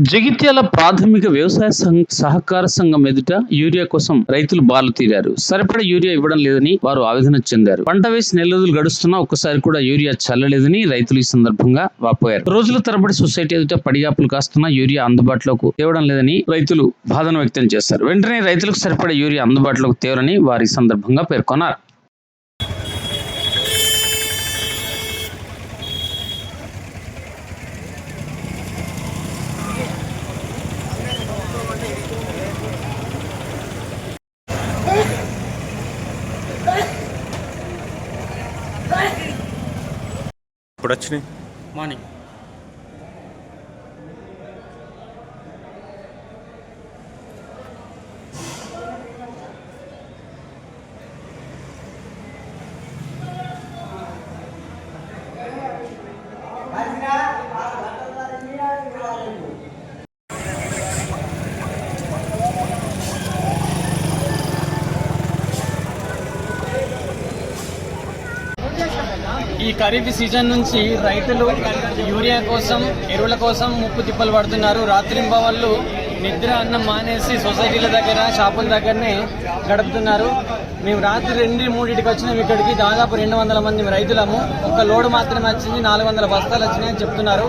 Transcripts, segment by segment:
జగిత్యాల ప్రాథమిక వ్యవసాయ సహకార సంఘం ఎదుట యూరియా కోసం రైతులు బాలు తీరారు. సరిపడా యూరియా ఇవ్వడం లేదని వారు ఆవేదన చెందారు. పంట వేసి నెల రోజులు గడుస్తున్నా ఒక్కసారి కూడా యూరియా చల్లలేదని రైతులు ఈ సందర్భంగా వాపోయారు. రోజుల తరబడి సొసైటీ ఎదుట పడిగాపులు కాస్తున్నా యూరియా అందుబాటులోకి తేవడం లేదని రైతులు బాధను వ్యక్తం చేశారు. వెంటనే రైతులకు సరిపడా యూరియా అందుబాటులోకి తేవరని వారి సందర్భంగా పేర్కొన్నారు. Good afternoon. Morning. Let's go. ఈ ఖరీఫ్ సీజన్ నుంచి రైతులు యూరియా కోసం ఎరువుల కోసం ముప్పు తిప్పలు పడుతున్నారు. రాత్రింబవళ్ళు నిద్ర అన్నం మానేసి సొసైటీల దగ్గర షాపుల దగ్గరనే గడుపుతున్నారు. మేము రాత్రి రెండు మూడింటికి వచ్చినాం ఇక్కడికి. దాదాపు రెండు వందల మంది రైతులము. ఒక లోడ్ మాత్రమే వచ్చింది. నాలుగు వందల బస్తాలు వచ్చినాయని చెప్తున్నారు.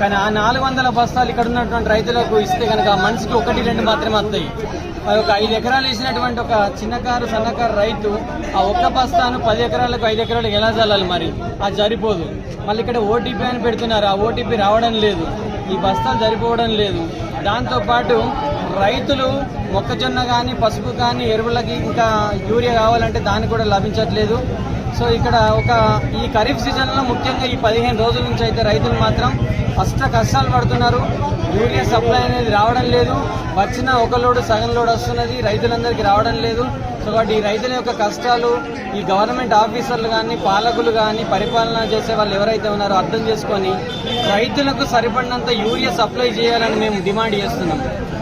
కానీ ఆ నాలుగు వందల బస్తాలు ఇక్కడ ఉన్నటువంటి రైతులకు ఇస్తే కనుక మనిషికి ఒకటి రెండు మాత్రమే వస్తాయి. ఒక ఐదు ఎకరాలు వేసినటువంటి ఒక చిన్నకారు సన్నకారు రైతు ఆ ఒక్క బస్తాను పది ఎకరాలకు ఐదు ఎకరాలకు ఎలా చల్లాలి మరి? అది సరిపోదు. మళ్ళీ ఇక్కడ ఓటీపీ అని పెడుతున్నారు. ఆ ఓటీపీ రావడం లేదు. ఈ బస్తాలు సరిపోవడం లేదు. దాంతోపాటు రైతులు మొక్కజొన్న కానీ పసుపు కానీ ఎరువులకి ఇంకా యూరియా కావాలంటే దానికి కూడా లభించట్లేదు. సో ఇక్కడ ఒక ఈ ఖరీఫ్ సీజన్లో ముఖ్యంగా ఈ పదిహేను రోజుల నుంచి అయితే రైతులు మాత్రం అష్ట కష్టాలు పడుతున్నారు. యూరియా సప్లై అనేది రావడం లేదు. వచ్చిన ఒక లోడు సగం లోడ్ వస్తున్నది. రైతులందరికీ రావడం లేదు. సో కాబట్టి ఈ రైతుల యొక్క కష్టాలు ఈ గవర్నమెంట్ ఆఫీసర్లు కానీ పాలకులు కానీ పరిపాలన చేసే వాళ్ళు ఎవరైతే ఉన్నారో అర్థం చేసుకొని రైతులకు సరిపడినంత యూరియా సప్లై చేయాలని మేము డిమాండ్ చేస్తున్నాం.